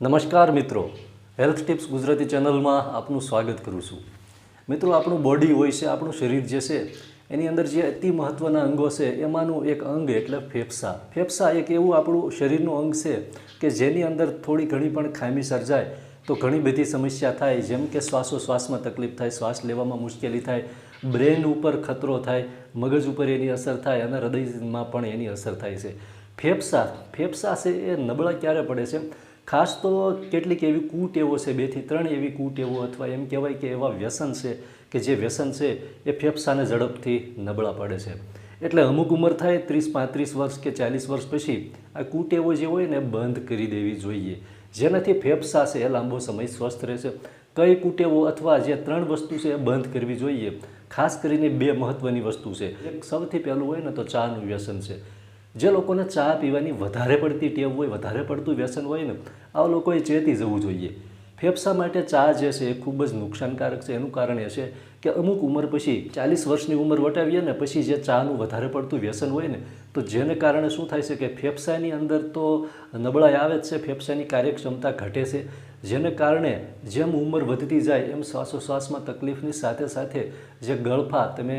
નમસ્કાર મિત્રો. Health tips Gujarati ચેનલમાં આપનું સ્વાગત કરું છું. મિત્રો, આપણું બોડી હોય છે, આપણું શરીર જે છે, એની અંદર જે અતિ મહત્ત્વના અંગો છે, એમાંનું એક અંગ એટલે ફેફસા. ફેફસા એક એવું આપણું શરીરનું અંગ છે કે જેની અંદર થોડી ઘણી પણ ખામી સર્જાય તો ઘણી બધી સમસ્યા થાય, જેમ કે શ્વાસોશ્વાસમાં તકલીફ થાય, શ્વાસ લેવામાં મુશ્કેલી થાય, બ્રેન ઉપર ખતરો થાય, મગજ ઉપર એની અસર થાય અને હૃદયમાં પણ એની અસર થાય છે. ફેફસા ફેફસા છે એ નબળા ક્યારે પડે છે? ખાસ તો કેટલીક એવી કુટેવો છે બેથી ત્રણ એવી કુટેવો અથવા એમ કહેવાય કે એવા વ્યસન છે કે જે વ્યસન છે એ ફેફસાને ઝડપથી નબળા પડે છે. એટલે અમુક ઉંમર થાય ત્રીસ, પાંત્રીસ વર્ષ કે ચાલીસ વર્ષ પછી આ કુટેવો જે હોય ને બંધ કરી દેવી જોઈએ. જેનાથી ફેફસા છે એ લાંબો સમય સ્વસ્થ રહેશે. કઈ કુટેવો અથવા જે ત્રણ વસ્તુ છે એ બંધ કરવી જોઈએ. ખાસ કરીને બે મહત્ત્વની વસ્તુ છે. સૌથી પહેલું હોય ને તો ચાનું વ્યસન છે. જે લોકોને ચા પીવાની વધારે પડતી ટેવ હોય, વધારે પડતું વ્યસન હોય ને, આવા લોકોએ ચેતી જવું જોઈએ. ફેફસા માટે ચા જે છે એ ખૂબ જ નુકસાનકારક છે. એનું કારણ એ છે કે અમુક ઉંમર પછી, ચાલીસ વર્ષની ઉંમર વટાવીએ ને, પછી જે ચાનું વધારે પડતું વ્યસન હોય ને, તો જેને કારણે શું થાય છે કે ફેફસાની અંદર તો નબળાઈ આવે જ છે, ફેફસાની કાર્યક્ષમતા ઘટે છે. જેને કારણે જેમ ઉંમર વધતી જાય, એમ શ્વાસોશ્વાસમાં તકલીફની સાથે સાથે જે ગળફા તમે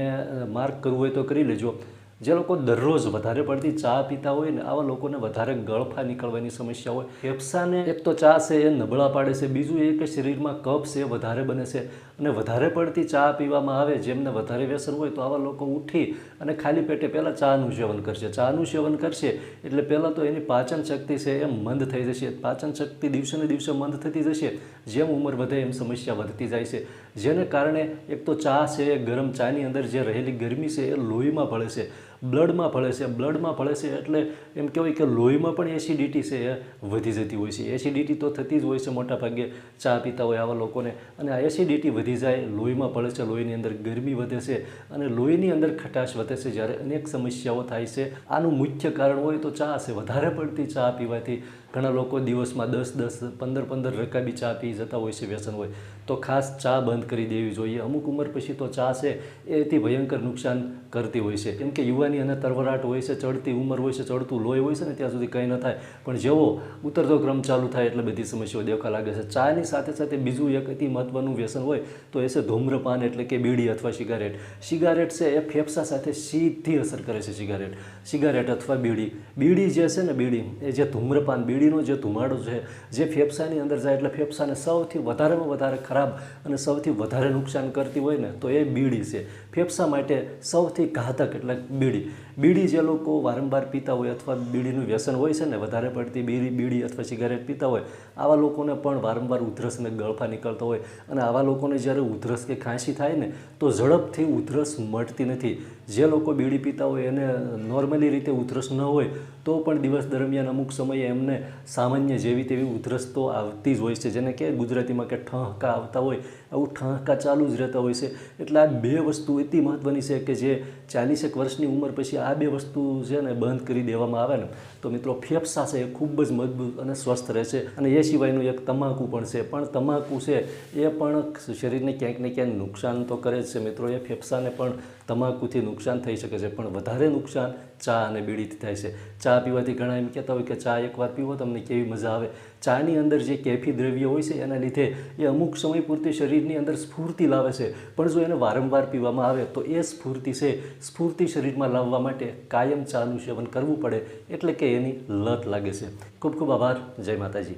માર્ક કરવું હોય તો કરી લેજો. જે લોકો દરરોજ વધારે પડતી ચા પીતા હોય ને આવા લોકોને વધારે ગળફા નીકળવાની સમસ્યા હોય. ફેફસાને એક તો ચા છે એ નબળા પાડે છે બીજું એ કે શરીરમાં કફ છે વધારે બને છે. અને વધારે પડતી ચા પીવામાં આવે, જેમને વધારે વ્યસન હોય તો આવા લોકો ઉઠી અને ખાલી પેટે પહેલાં ચાનું સેવન કરશે. ચાનું સેવન કરશે એટલે પહેલાં તો એની પાચન શક્તિ છે એમ મંદ થઈ જશે. પાચન શક્તિ દિવસે ને દિવસે મંદ થતી જશે. જેમ ઉંમર વધે એમ સમસ્યા વધતી જાય છે. જેને કારણે એક તો ચા છે, ગરમ ચાની અંદર જે રહેલી ગરમી છે એ લોહીમાં ભળે છે. બ્લડમાં ભળે છે, બ્લડમાં ભળે છે એટલે એમ કહેવાય કે લોહીમાં પણ એસિડિટી છે, એ વધી જતી હોય છે. એસિડિટી તો થતી જ હોય છે મોટા ભાગે ચા પીતા હોય આવા લોકોને. અને આ એસિડિટી વધી જાય, લોહીમાં ભળે છે, લોહીની અંદર ગરમી વધે છે અને લોહીની અંદર ખટાશ વધે છે. જ્યારે અનેક સમસ્યાઓ થાય છે, આનું મુખ્ય કારણ હોય તો ચા છે. વધારે પડતી ચા પીવાથી ઘણા લોકો દિવસમાં દસ દસ, પંદર પંદર રકાબી ચા પી જતા હોય છે, વ્યસન હોય. તો ખાસ ચા બંધ કરી દેવી જોઈએ. અમુક ઉંમર પછી તો ચા છે એથી ભયંકર નુકસાન કરતી હોય છે. કેમ કે યુવાની અને તરવરાટ હોય છે, ચડતી ઉંમર હોય છે, ચડતું લોહી હોય છે ને ત્યાં સુધી કંઈ ન થાય. પણ જેવો ઉતરતો ક્રમ ચાલુ થાય એટલે બધી સમસ્યાઓ દેખા લાગે છે. ચાની સાથે સાથે બીજું એક અતિ મહત્ત્વનું વ્યસન હોય તો એ છે ધૂમ્રપાન એટલે કે બીડી અથવા સિગારેટ. સિગારેટ છે એ ફેફસા સાથે સીધી અસર કરે છે સિગારેટ. સિગારેટ અથવા બીડી. બીડી જે છે ને બીડી, એ જે ધૂમ્રપાન બીડીનો જે ધુમાડો છે, જે ફેફસાની અંદર જાય એટલે ફેફસાને સૌથી વધારેમાં વધારે ખરાબ અને સૌથી વધારે નુકસાન કરતી હોય ને, તો એ બીડી છે. ફેફસા માટે સૌથી ઘાતક એટલે બીડી. બીડી જે લોકો વારંવાર પીતા હોય અથવા બીડીનું વ્યસન હોય છે ને, વધારે પડતી બીડી બીડી અથવા સિગારેટ પીતા હોય, આવા લોકોને પણ વારંવાર ઉધરસ અને ગળફા નીકળતા હોય અને આવા લોકોને જ્યારે ઉધરસ કે ખાંસી થાય ને, તો ઝડપથી ઉધરસ મટતી નથી. જે લોકો બીડી પીતા હોય એને નોર્મલી રીતે ઉધરસ ન હોય, તો પણ દિવસ દરમિયાન અમુક સમયે એમને સામાન્ય જેવી તેવી ઉધરસ તો આવતી જ હોય છે. જેને કે ગુજરાતીમાં કે ઠહકા આવતા હોય, આવું ઠહકા ચાલુ જ રહેતા હોય છે. એટલે આ બે વસ્તુ એટલી મહત્ત્વની છે કે જે ચાલીસેક વર્ષની ઉંમર પછી આ બે વસ્તુ છે ને બંધ કરી દેવામાં આવે ને, તો મિત્રો ફેફસા છે એ ખૂબ જ મજબૂત અને સ્વસ્થ રહેશે અને એ સિવાયનું એક તમાકુ પણ છે. પણ તમાકુ છે એ પણ શરીરને ક્યાંક ને ક્યાંક નુકસાન તો કરે જ છે મિત્રો. એ ફેફસાને પણ તમાકુથી નુકસાન થઈ શકે છે, પણ વધારે નુકસાન ચા અને બીડીથી થાય છે. ચા પીવાથી ઘણા એમ કહેતા હોય કે ચા એકવાર પીવો, તમને કેવી મજા આવે. ચાની અંદર જે કેફી દ્રવ્ય હોય છે, એના લીધે એ અમુક સમય પૂરતી શરીરની અંદર સ્ફૂર્તિ લાવે છે. પણ જો એને વારંવાર પીવામાં આવે, તો એ સ્ફૂર્તિ છે, સ્ફૂર્તિ શરીરમાં લાવવા માટે કાયમ ચાનું સેવન કરવું પડે, એટલે કે એની લત લાગે છે. ખૂબ ખૂબ આભાર. જય માતાજી.